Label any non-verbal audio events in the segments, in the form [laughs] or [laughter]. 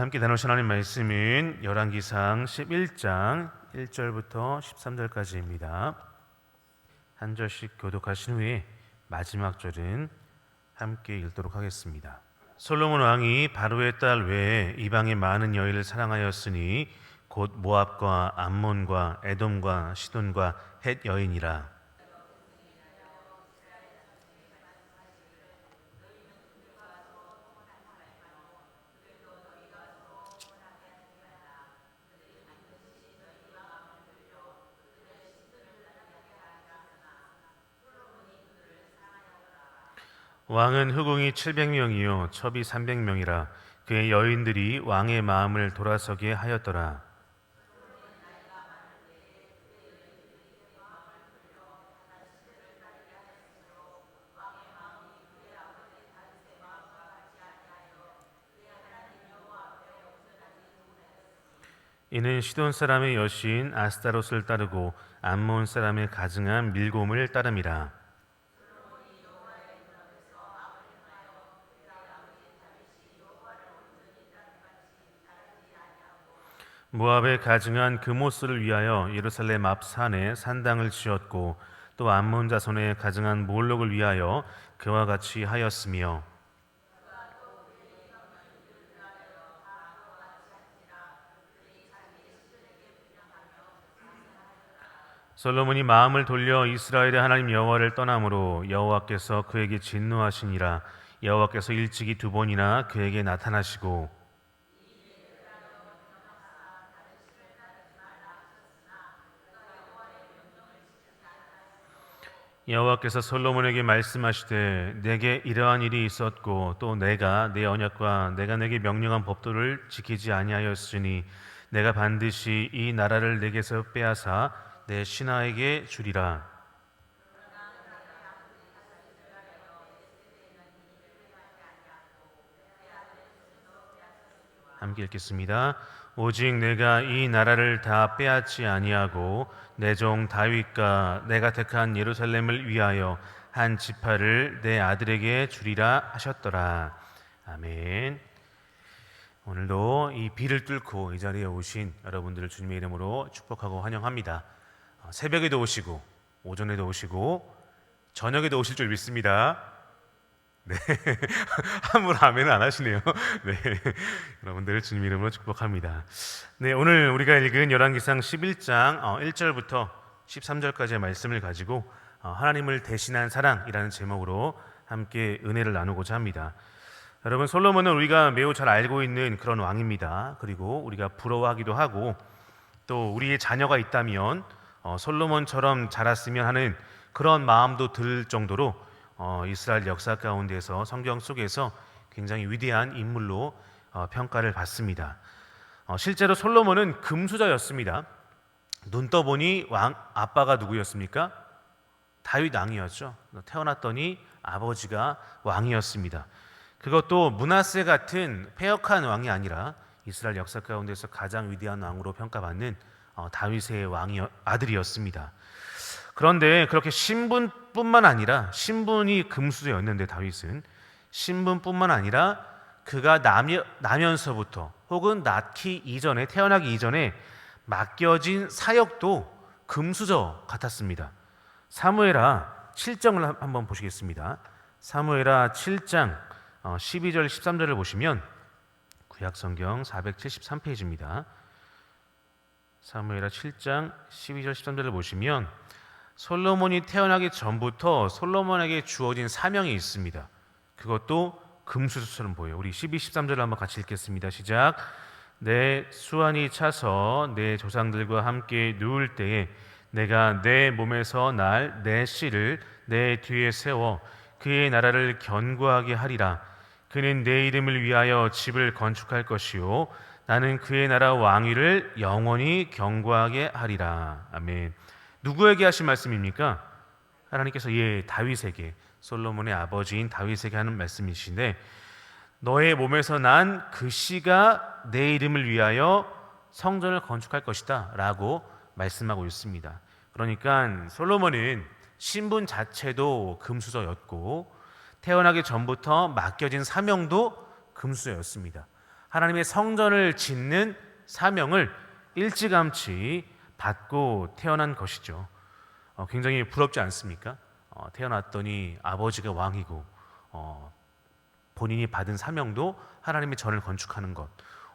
함께 나누신 하나님 말씀은 열왕기상 11장 1절부터 13절까지입니다. 한 절씩 교독하신 후에 마지막 절은 함께 읽도록 하겠습니다. 솔로몬 왕이 바로의 딸 외에 이방의 많은 여인을 사랑하였으니 곧 모압과 암몬과 에돔과 시돈과 헷 여인이라 왕은 후궁이 700명이요 첩이 300명이라 그의 여인들이 왕의 마음을 돌아서게 하였더라. 이는 시돈 사람의 여신 아스타롯을 따르고 암몬 사람의 가증한 밀곰을 따름이라. 모압의 가증한 그모스를 위하여 예루살렘 앞 산에 산당을 지었고 또 암몬 자손의 가증한 몰록을 위하여 그와 같이 하였으며 솔로몬이 마음을 돌려 이스라엘의 하나님 여호와를 떠남으로 여호와께서 그에게 진노하시니라. 여호와께서 일찍이 두 번이나 그에게 나타나시고 여호와께서 솔로몬에게 말씀하시되 내게 이러한 일이 있었고 또 내가 내 언약과 내가 내게 명령한 법도를 지키지 아니하였으니 내가 반드시 이 나라를 내게서 빼앗아 내 신하에게 주리라 함께 읽겠습니다. 오직 내가 이 나라를 다 빼앗지 아니하고 내 종 다윗과 내가 택한 예루살렘을 위하여 한 지파를 내 아들에게 주리라 하셨더라. 아멘. 오늘도 이 비를 뚫고 이 자리에 오신 여러분들을 주님의 이름으로 축복하고 환영합니다. 어, 새벽에도 오시고 오전에도 오시고 저녁에도 오실 줄 믿습니다. 네. [laughs] 함부로 아멘을 안 하시네요. [laughs] 네. 여러분들 주님 이름으로 축복합니다. 네, 오늘 우리가 읽은 열왕기상 11장 1절부터 13절까지의 말씀을 가지고 어, 하나님을 대신한 사랑이라는 제목으로 함께 은혜를 나누고자 합니다. 여러분 솔로몬은 우리가 매우 잘 알고 있는 그런 왕입니다. 그리고 우리가 부러워하기도 하고 또 우리의 자녀가 있다면 어, 솔로몬처럼 자랐으면 하는 그런 마음도 들 정도로 어, 이스라엘 역사 가운데서 성경 속에서 굉장히 위대한 인물로 어, 평가를 받습니다. 어, 실제로 솔로몬은 금수저였습니다. 눈 떠보니 왕 아빠가 누구였습니까? 다윗 왕이었죠. 태어났더니 아버지가 왕이었습니다. 그것도 문하세 같은 폐역한 왕이 아니라 이스라엘 역사 가운데서 가장 위대한 왕으로 평가받는 어, 다윗의 왕이 아들이었습니다. 그런데 그렇게 신분뿐만 아니라 신분이 금수저였는데 다윗은 신분뿐만 아니라 그가 나며, 나면서부터 혹은 낳기 이전에 태어나기 이전에 맡겨진 사역도 금수저 같았습니다. 사무엘하 7장을 한번 보시겠습니다. 사무엘하 7장 12절 13절을 보시면 구약 성경 473페이지입니다. 사무엘하 7장 12절 13절을 보시면 솔로몬이 태어나기 전부터 솔로몬에게 주어진 사명이 있습니다. 그것도 금수저처럼 보여요. 우리 12, 13절을 한번 같이 읽겠습니다. 시작. 내 수완이 차서 내 조상들과 함께 누울 때에 내가 내 몸에서 날 내 씨를 내 뒤에 세워 그의 나라를 견고하게 하리라. 그는 내 이름을 위하여 집을 건축할 것이요 나는 그의 나라 왕위를 영원히 견고하게 하리라. 아멘. 누구에게 하신 말씀입니까? 하나님께서 예 다윗에게 솔로몬의 아버지인 다윗에게 하는 말씀이신데 너의 몸에서 난 그 씨가 내 이름을 위하여 성전을 건축할 것이다라고 말씀하고 있습니다. 그러니까 솔로몬은 신분 자체도 금수저였고 태어나기 전부터 맡겨진 사명도 금수저였습니다. 하나님의 성전을 짓는 사명을 일찌감치 받고 태어난 것이죠. 어, 굉장히 부럽지 않습니까? 어, 태어났더니 아버지가 왕이고 어, 본인이 받은 사명도 하나님의 전을 건축하는 것.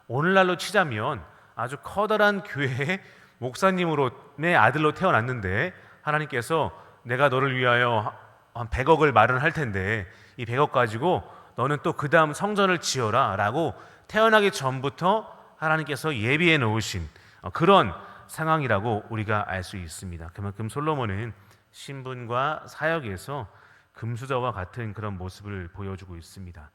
오늘날로 치자면 아주 커다란 교회의 목사님으로 내 아들로 태어났는데 하나님께서 내가 너를 위하여 한 100억을 마련할 텐데 이 100억 가지고 너는 또 그 다음 성전을 지어라 라고 태어나기 전부터 하나님께서 예비해 놓으신 어, 그런 상황이라고 우리가 알 수 있습니다. 그만큼 솔로몬은 신분과 사역에서 금수저와 같은 그런 모습을 보여주고 있습니다.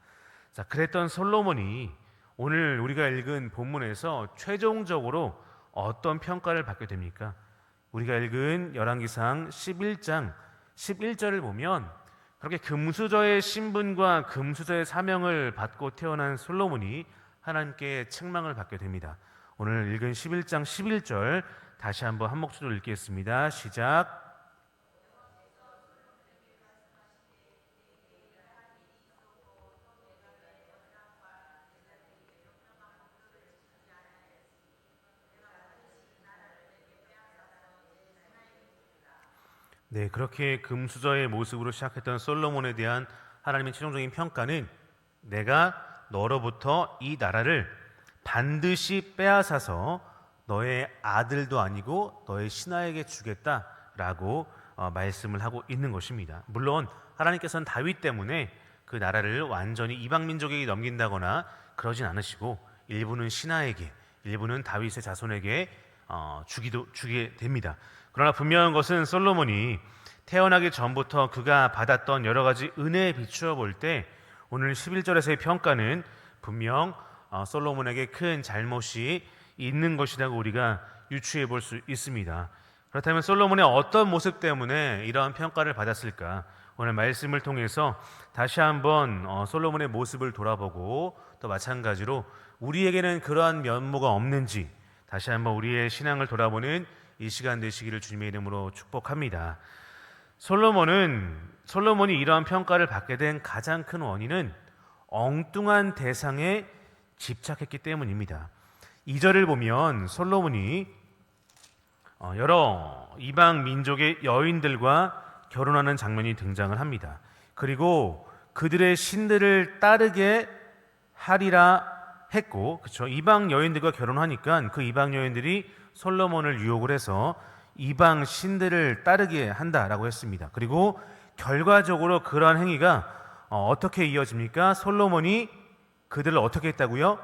자, 그랬던 솔로몬이 오늘 우리가 읽은 본문에서 최종적으로 어떤 평가를 받게 됩니까? 우리가 읽은 열왕기상 11장 11절을 보면 그렇게 금수저의 신분과 금수저의 사명을 받고 태어난 솔로몬이 하나님께 책망을 받게 됩니다. 오늘 읽은 11장 11절 다시 한번 한 목소리로 읽겠습니다. 시작. 네, 그렇게 금수저의 모습으로 시작했던 솔로몬에 대한 하나님의 최종적인 평가는 내가 너로부터 이 나라를 반드시 빼앗아서 너의 아들도 아니고 너의 신하에게 주겠다라고 어, 말씀을 하고 있는 것입니다. 물론 하나님께서는 다윗 때문에 그 나라를 완전히 이방 민족에게 넘긴다거나 그러진 않으시고 일부는 신하에게, 일부는 다윗의 자손에게 어, 주기도 주게 됩니다. 그러나 분명한 것은 솔로몬이 태어나기 전부터 그가 받았던 여러 가지 은혜에 비추어 볼 때 오늘 11절에서의 평가는 분명 어, 솔로몬에게 큰 잘못이 있는 것이라고 우리가 유추해 볼 수 있습니다. 그렇다면 솔로몬의 어떤 모습 때문에 이러한 평가를 받았을까? 오늘 말씀을 통해서 다시 한번 어, 솔로몬의 모습을 돌아보고 또 마찬가지로 우리에게는 그러한 면모가 없는지 다시 한번 우리의 신앙을 돌아보는 이 시간 되시기를 주님의 이름으로 축복합니다. 솔로몬은 솔로몬이 이러한 평가를 받게 된 가장 큰 원인은 엉뚱한 대상에 집착했기 때문입니다. 2절을 보면 솔로몬이 어, 여러 이방 민족의 여인들과 결혼하는 장면이 등장을 합니다. 그리고 그들의 신들을 따르게 하리라 했고, 그렇죠? 이방 여인들과 결혼하니까 그 이방 여인들이 솔로몬을 유혹을 해서 이방 신들을 따르게 한다라고 했습니다. 그리고 결과적으로 그러한 행위가 어, 떻게 이어집니까? 솔로몬이 그들을 어떻게 했다고요?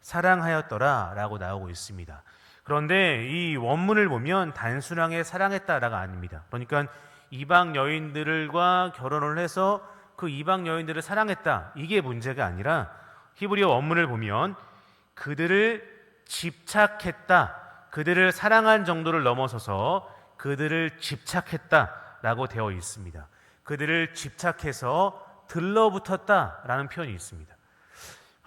사랑하였더라 라고 나오고 있습니다. 그런데 이 원문을 보면 단순하게 사랑했다라가 아닙니다. 그러니까 이방 여인들과 결혼을 해서 그 이방 여인들을 사랑했다. 이게 문제가 아니라 히브리어 원문을 보면 그들을 집착했다. 그들을 사랑한 정도를 넘어서서 그들을 집착했다라고 되어 있습니다. 그들을 집착해서 들러붙었다라는 표현이 있습니다.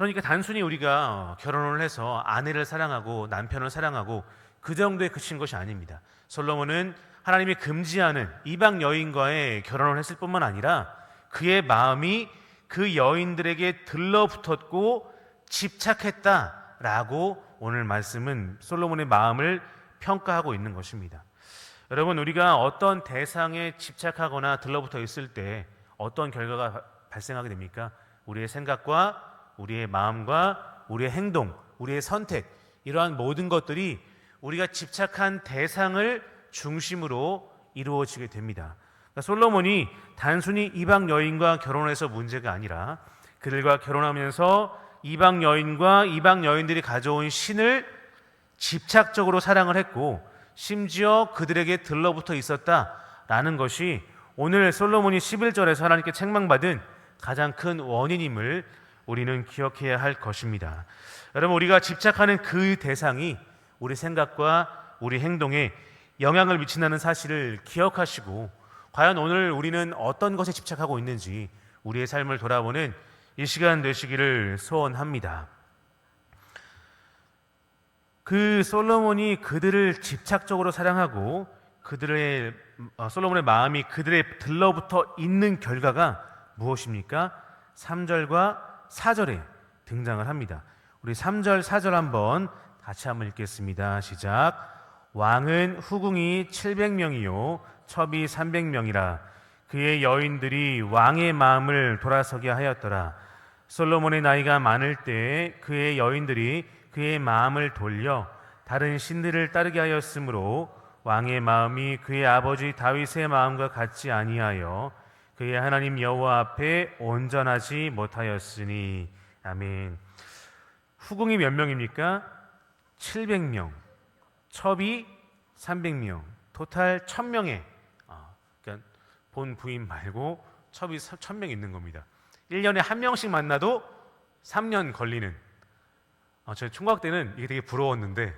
그러니까 단순히 우리가 결혼을 해서 아내를 사랑하고 남편을 사랑하고 그 정도에 그친 것이 아닙니다. 솔로몬은 하나님이 금지하는 이방 여인과의 결혼을 했을 뿐만 아니라 그의 마음이 그 여인들에게 들러붙었고 집착했다라고 오늘 말씀은 솔로몬의 마음을 평가하고 있는 것입니다. 여러분 우리가 어떤 대상에 집착하거나 들러붙어 있을 때 어떤 결과가 발생하게 됩니까? 우리의 생각과 우리의 마음과 우리의 행동, 우리의 선택 이러한 모든 것들이 우리가 집착한 대상을 중심으로 이루어지게 됩니다. 그러니까 솔로몬이 단순히 이방 여인과 결혼해서 문제가 아니라 그들과 결혼하면서 이방 여인과 이방 여인들이 가져온 신을 집착적으로 사랑을 했고 심지어 그들에게 들러붙어 있었다라는 것이 오늘 솔로몬이 11절에서 하나님께 책망받은 가장 큰 원인임을 우리는 기억해야 할 것입니다. 여러분 우리가 집착하는 그 대상이 우리 생각과 우리 행동에 영향을 미친다는 사실을 기억하시고 과연 오늘 우리는 어떤 것에 집착하고 있는지 우리의 삶을 돌아보는 이 시간 되시기를 소원합니다. 그 솔로몬이 그들을 집착적으로 사랑하고 그들의 어, 솔로몬의 마음이 그들의 들러붙어 있는 결과가 무엇입니까? 3절과 4절에 등장을 합니다. 우리 3절 4절 한번 같이 한번 읽겠습니다. 시작. 왕은 후궁이 700명이요 첩이 300명이라 그의 여인들이 왕의 마음을 돌아서게 하였더라. 솔로몬의 나이가 많을 때 그의 여인들이 그의 마음을 돌려 다른 신들을 따르게 하였으므로 왕의 마음이 그의 아버지 다윗의 마음과 같지 아니하여 그의 하나님 여호와 앞에 온전하지 못하였으니 아멘. 후궁이 몇 명입니까? 700명. 첩이 300명. 토탈 1000명의 아, 그러니까 본 부인 말고 첩이 1000명 있는 겁니다. 1년에 한 명씩 만나도 3년 걸리는 아, 저 총각 때는 이게 되게 부러웠는데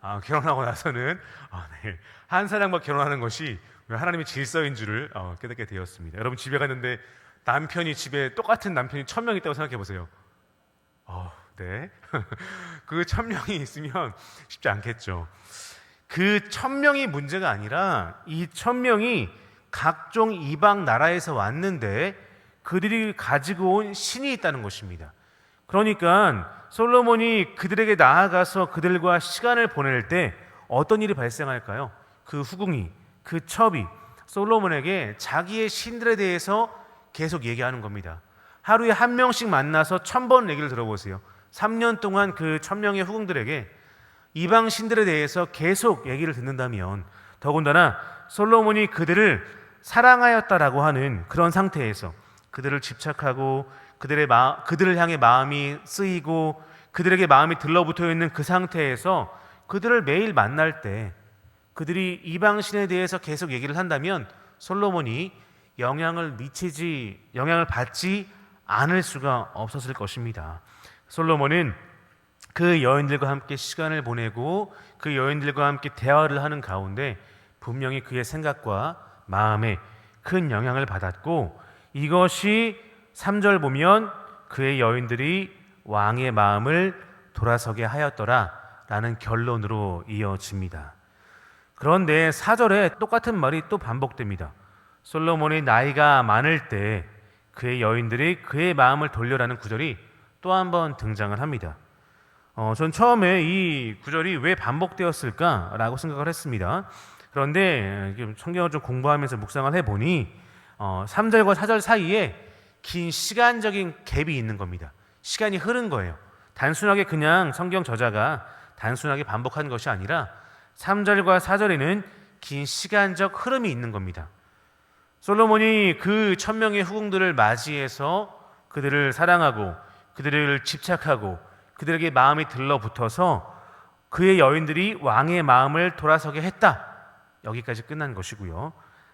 아, 결혼하고 나서는 아, 네. 한 사람과 결혼하는 것이 하나님의 질서인 줄을 어, 깨닫게 되었습니다. 여러분 집에 갔는데 남편이 집에 똑같은 남편이 천 명 있다고 생각해 보세요. 어, 네. [laughs] 그 천 명이 있으면 쉽지 않겠죠. 그 천 명이 문제가 아니라 이 천 명이 각종 이방 나라에서 왔는데 그들이 가지고 온 신이 있다는 것입니다. 그러니까 솔로몬이 그들에게 나아가서 그들과 시간을 보낼 때 어떤 일이 발생할까요? 그 후궁이 그 첩이 솔로몬에게 자기의 신들에 대해서 계속 얘기하는 겁니다. 하루에 한 명씩 만나서 천 번 얘기를 들어보세요. 3년 동안 그 천명의 후궁들에게 이방 신들에 대해서 계속 얘기를 듣는다면 더군다나 솔로몬이 그들을 사랑하였다라고 하는 그런 상태에서 그들을 집착하고 그들의 마, 그들을 향해 마음이 쓰이고 그들에게 마음이 들러붙어 있는 그 상태에서 그들을 매일 만날 때 그들이 이방 신에 대해서 계속 얘기를 한다면 솔로몬이 영향을 미치지 영향을 받지 않을 수가 없었을 것입니다. 솔로몬은 그 여인들과 함께 시간을 보내고 그 여인들과 함께 대화를 하는 가운데 분명히 그의 생각과 마음에 큰 영향을 받았고 이것이 3절 보면 그의 여인들이 왕의 마음을 돌아서게 하였더라 라는 결론으로 이어집니다. 그런데 4절에 똑같은 말이 또 반복됩니다. 솔로몬의 나이가 많을 때 그의 여인들이 그의 마음을 돌려라는 구절이 또 한 번 등장을 합니다. 어, 전 처음에 이 구절이 왜 반복되었을까라고 생각을 했습니다. 그런데 성경을 좀 공부하면서 묵상을 해보니 어, 3절과 4절 사이에 긴 시간적인 갭이 있는 겁니다. 시간이 흐른 거예요. 단순하게 그냥 성경 저자가 단순하게 반복한 것이 아니라 3절과 4절에는 긴 시간적 흐름이 있는 겁니다. 솔로몬이 그 천명의 후궁들을 맞이해서 그들을 사랑하고 그들을 집착하고 그들에게 마음이 들러붙어서 그의 여인들이 왕의 마음을 돌아서게 했다. 여기까지 끝난 것이고요.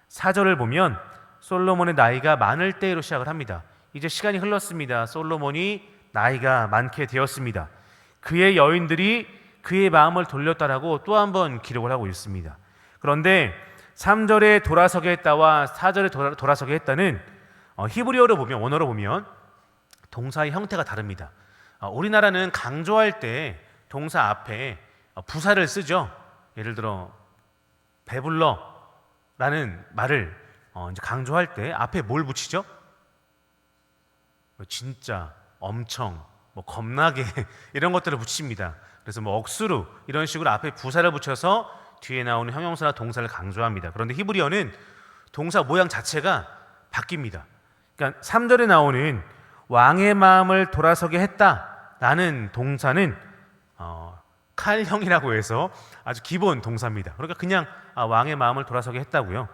4절을 보면 솔로몬의 나이가 많을 때로 시작을 합니다. 이제 시간이 흘렀습니다. 솔로몬이 나이가 많게 되었습니다. 그의 여인들이 그의 마음을 돌렸다라고 또 한 번 기록을 하고 있습니다. 그런데 3절에 돌아서게 했다와 4절에 돌아 서게 했다는 어, 히브리어로 보면 원어로 보면 동사의 형태가 다릅니다. 어, 우리나라는 강조할 때 동사 앞에 어, 부사를 쓰죠. 예를 들어 배불러라는 말을 강조할 때 앞에 뭘 붙이죠? 뭐 진짜, 엄청, 뭐 겁나게 [laughs] 이런 것들을 붙입니다. 그래서 뭐 억수로 이런 식으로 앞에 부사를 붙여서 뒤에 나오는 형용사나 동사를 강조합니다. 그런데 히브리어는 동사 모양 자체가 바뀝니다. 그러니까 3절에 나오는 왕의 마음을 돌아서게 했다라는 동사는 어, 칼형이라고 해서 아주 기본 동사입니다. 그러니까 그냥 아, 왕의 마음을 돌아서게 했다고요.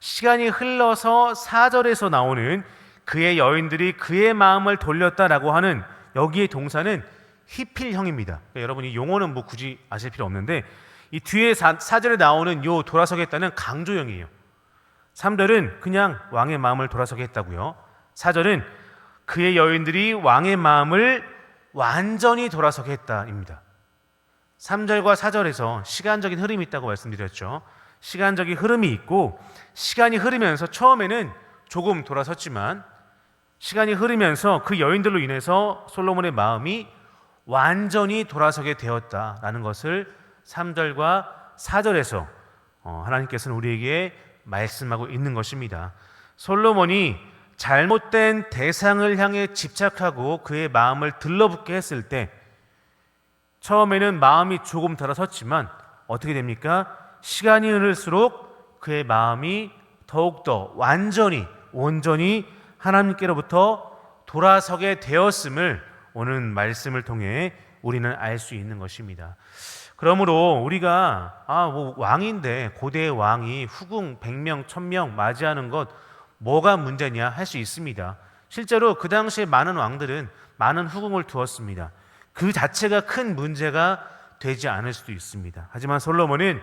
시간이 흘러서 4절에서 나오는 그의 여인들이 그의 마음을 돌렸다라고 하는 여기의 동사는 히필형입니다. 그러니까 여러분 이 용어는 뭐 굳이 아실 필요 없는데 이 뒤에 4절에 나오는 요 돌아서겠다는 강조형이에요. 3절은 그냥 왕의 마음을 돌아서게 했다고요. 4절은 그의 여인들이 왕의 마음을 완전히 돌아서게 했다입니다. 3절과 4절에서 시간적인 흐름이 있다고 말씀드렸죠. 시간적인 흐름이 있고 시간이 흐르면서 처음에는 조금 돌아섰지만 시간이 흐르면서 그 여인들로 인해서 솔로몬의 마음이 완전히 돌아서게 되었다라는 것을 3절과 4절에서 어, 하나님께서는 우리에게 말씀하고 있는 것입니다. 솔로몬이 잘못된 대상을 향해 집착하고 그의 마음을 들러붙게 했을 때 처음에는 마음이 조금 돌아섰지만 어떻게 됩니까? 시간이 흐를수록 그의 마음이 더욱더 완전히 온전히 하나님께로부터 돌아서게 되었음을 오늘 말씀을 통해 우리는 알 수 있는 것입니다. 그러므로 우리가 아 뭐 왕인데 고대의 왕이 후궁 100명, 1000명 맞이하는 것 뭐가 문제냐 할 수 있습니다. 실제로 그 당시에 많은 왕들은 많은 후궁을 두었습니다. 그 자체가 큰 문제가 되지 않을 수도 있습니다. 하지만 솔로몬은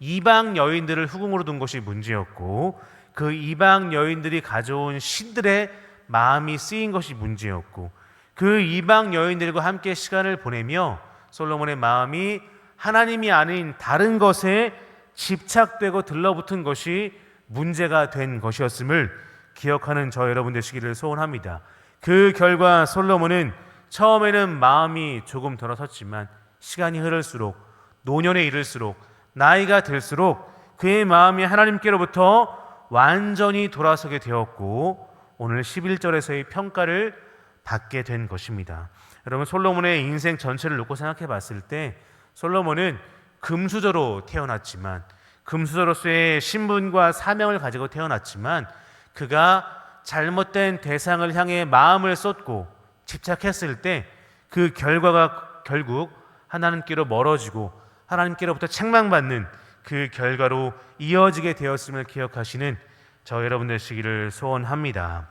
이방 여인들을 후궁으로 둔 것이 문제였고 그 이방 여인들이 가져온 신들의 마음이 쓰인 것이 문제였고 그 이방 여인들과 함께 시간을 보내며 솔로몬의 마음이 하나님이 아닌 다른 것에 집착되고 들러붙은 것이 문제가 된 것이었음을 기억하는 저 여러분 되시기를 소원합니다. 그 결과 솔로몬은 처음에는 마음이 조금 돌아섰지만 시간이 흐를수록 노년에 이를수록 나이가 들수록 그의 마음이 하나님께로부터 완전히 돌아서게 되었고 오늘 11절에서의 평가를 받게 된 것입니다. 여러분 솔로몬의 인생 전체를 놓고 생각해 봤을 때 솔로몬은 금수저로 태어났지만 금수저로서의 신분과 사명을 가지고 태어났지만 그가 잘못된 대상을 향해 마음을 쏟고 집착했을 때 그 결과가 결국 하나님께로 멀어지고 하나님께로부터 책망받는 그 결과로 이어지게 되었음을 기억하시는 저 여러분 되시기를 소원합니다.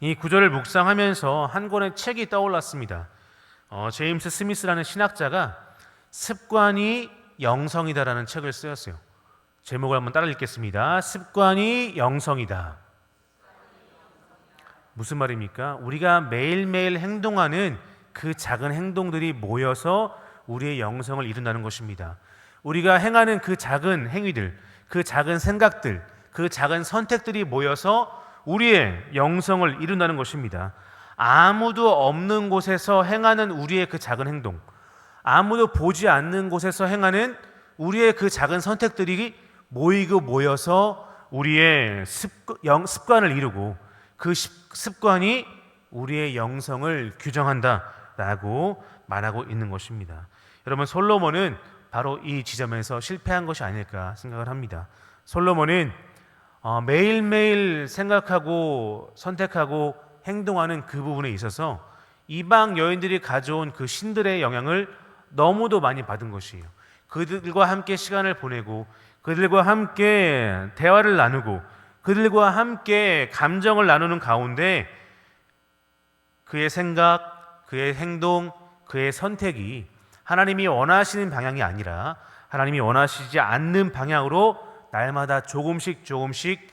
이 구절을 묵상하면서 한 권의 책이 떠올랐습니다. 어, 제임스 스미스라는 신학자가 습관이 영성이다라는 책을 쓰였어요. 제목을 한번 따라 읽겠습니다. 습관이 영성이다. 무슨 말입니까? 우리가 매일매일 행동하는 그 작은 행동들이 모여서 우리의 영성을 이룬다는 것입니다. 우리가 행하는 그 작은 행위들, 그 작은 생각들, 그 작은 선택들이 모여서 우리의 영성을 이룬다는 것입니다. 아무도 없는 곳에서 행하는 우리의 그 작은 행동, 아무도 보지 않는 곳에서 행하는 우리의 그 작은 선택들이 모이고 모여서 우리의 습관 을 이루고 그 습관이 우리의 영성을 규정한다라고 말하고 있는 것입니다. 여러분 솔로몬은 바로 이 지점에서 실패한 것이 아닐까 생각을 합니다. 솔로몬은 어, 매일매일 생각하고 선택하고 행동하는 그 부분에 있어서 이방 여인들이 가져온 그 신들의 영향을 너무도 많이 받은 것이에요. 그들과 함께 시간을 보내고 그들과 함께 대화를 나누고 그들과 함께 감정을 나누는 가운데 그의 생각, 그의 행동, 그의 선택이 하나님이 원하시는 방향이 아니라 하나님이 원하시지 않는 방향으로 날마다 조금씩 조금씩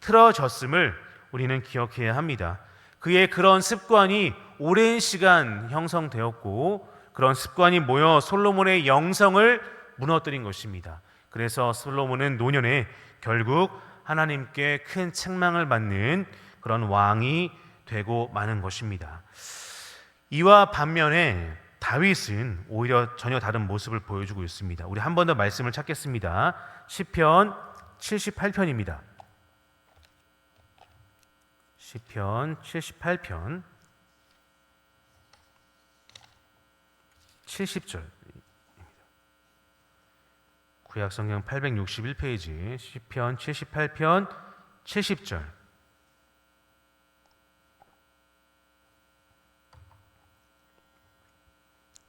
틀어졌음을 우리는 기억해야 합니다. 그의 그런 습관이 오랜 시간 형성되었고 그런 습관이 모여 솔로몬의 영성을 무너뜨린 것입니다. 그래서 솔로몬은 노년에 결국 하나님께 큰 책망을 받는 그런 왕이 되고 마는 것입니다. 이와 반면에 다윗은 오히려 전혀 다른 모습을 보여주고 있습니다. 우리 한 번 더 말씀을 찾겠습니다. 시편 78편입니다. 시편 78편 70절. 구약 성경 861페이지 시편 78편 70절.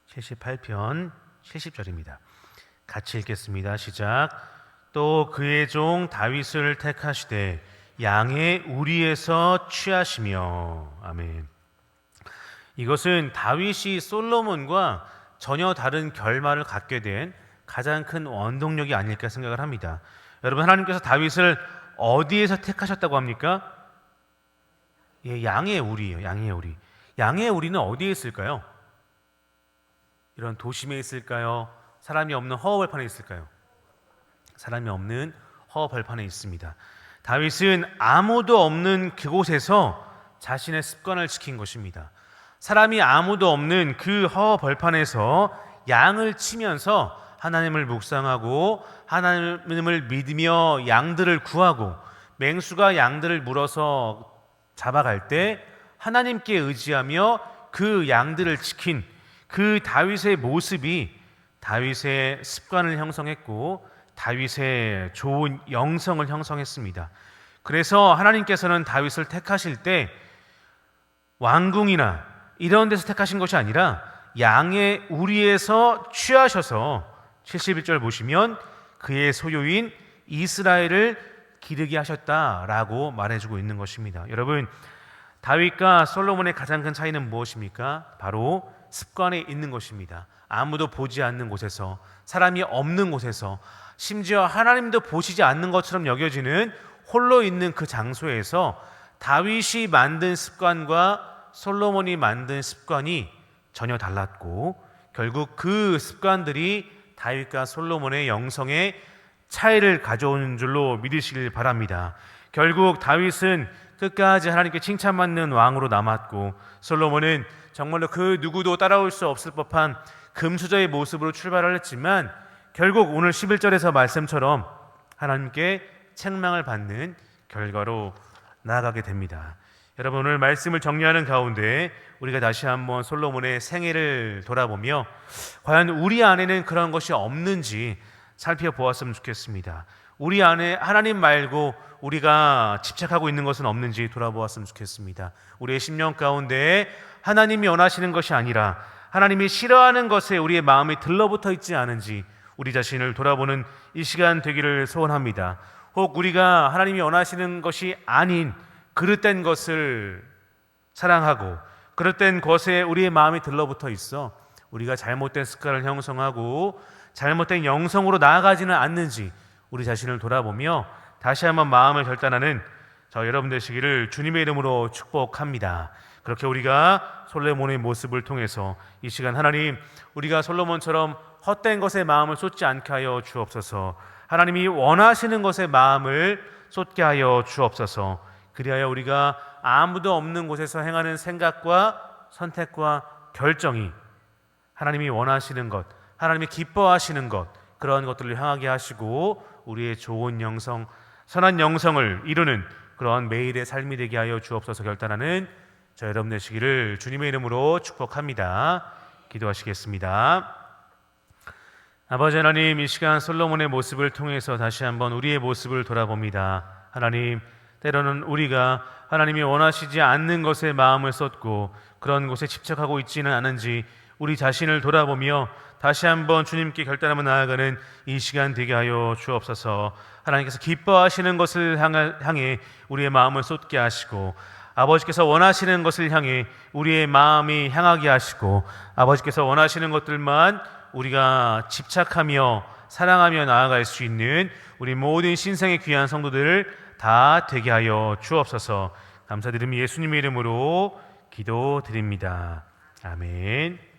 (78편) (70절입니다) 같이 읽겠습니다. 시작 또 그의 종 다윗을 택하시되 양의 우리에서 취하시며 아멘. 이것은 다윗이 솔로몬과 전혀 다른 결말을 갖게 된 가장 큰 원동력이 아닐까 생각을 합니다. 여러분 하나님께서 다윗을 어디에서 택하셨다고 합니까? 예, 양의 우리예요. 양의 우리. 양의 우리는 어디에 있을까요? 이런 도심에 있을까요? 사람이 없는 허허벌판에 있을까요? 사람이 없는 허허벌판에 있습니다. 다윗은 아무도 없는 그곳에서 자신의 습관을 지킨 것입니다. 사람이 아무도 없는 그 허 벌판에서 양을 치면서 하나님을 묵상하고 하나님을 믿으며 양들을 구하고 맹수가 양들을 물어서 잡아갈 때 하나님께 의지하며 그 양들을 지킨 그 다윗의 모습이 다윗의 습관을 형성했고 다윗의 좋은 영성을 형성했습니다. 그래서 하나님께서는 다윗을 택하실 때 왕궁이나 이런 데서 택하신 것이 아니라 양의 우리에서 취하셔서 71절 보시면 그의 소유인 이스라엘을 기르게 하셨다라고 말해주고 있는 것입니다. 여러분 다윗과 솔로몬의 가장 큰 차이는 무엇입니까? 바로 습관에 있는 것입니다. 아무도 보지 않는 곳에서 사람이 없는 곳에서 심지어 하나님도 보시지 않는 것처럼 여겨지는 홀로 있는 그 장소에서 다윗이 만든 습관과 솔로몬이 만든 습관이 전혀 달랐고 결국 그 습관들이 다윗과 솔로몬의 영성에 차이를 가져오는 줄로 믿으시길 바랍니다. 결국 다윗은 끝까지 하나님께 칭찬받는 왕으로 남았고 솔로몬은 정말로 그 누구도 따라올 수 없을 법한 금수저의 모습으로 출발을 했지만 결국 오늘 11절에서 말씀처럼 하나님께 책망을 받는 결과로 나아가게 됩니다. 여러분 오늘 말씀을 정리하는 가운데 우리가 다시 한번 솔로몬의 생애를 돌아보며 과연 우리 안에는 그런 것이 없는지 살펴보았으면 좋겠습니다. 우리 안에 하나님 말고 우리가 집착하고 있는 것은 없는지 돌아보았으면 좋겠습니다. 우리의 심령 가운데 하나님이 원하시는 것이 아니라 하나님이 싫어하는 것에 우리의 마음이 들러붙어 있지 않은지 우리 자신을 돌아보는 이 시간 되기를 소원합니다. 혹 우리가 하나님이 원하시는 것이 아닌 그릇된 것을 사랑하고 그릇된 것에 우리의 마음이 들러붙어 있어 우리가 잘못된 습관을 형성하고 잘못된 영성으로 나아가지는 않는지 우리 자신을 돌아보며 다시 한번 마음을 결단하는 저 여러분 되시기를 주님의 이름으로 축복합니다. 그렇게 우리가 솔로몬의 모습을 통해서 이 시간 하나님 우리가 솔로몬처럼 헛된 것에 마음을 쏟지 않게 하여 주옵소서. 하나님이 원하시는 것에 마음을 쏟게 하여 주옵소서. 그리하여 우리가 아무도 없는 곳에서 행하는 생각과 선택과 결정이 하나님이 원하시는 것, 하나님이 기뻐하시는 것 그러한 것들을 향하게 하시고 우리의 좋은 영성, 선한 영성을 이루는 그런 매일의 삶이 되게 하여 주옵소서 결단하는 저 여러분 되시기를 주님의 이름으로 축복합니다. 기도하시겠습니다. 아버지 하나님 이 시간 솔로몬의 모습을 통해서 다시 한번 우리의 모습을 돌아봅니다. 하나님 때로는 우리가 하나님이 원하시지 않는 것에 마음을 쏟고 그런 곳에 집착하고 있지는 않은지 우리 자신을 돌아보며 다시 한번 주님께 결단하며 나아가는 이 시간 되게 하여 주옵소서. 하나님께서 기뻐하시는 것을 향해 우리의 마음을 쏟게 하시고 아버지께서 원하시는 것을 향해 우리의 마음이 향하게 하시고 아버지께서 원하시는 것들만 우리가 집착하며 사랑하며 나아갈 수 있는 우리 모든 신성의 귀한 성도들을 다 되게 하여 주옵소서. 감사드리며 예수님의 이름으로 기도드립니다. 아멘.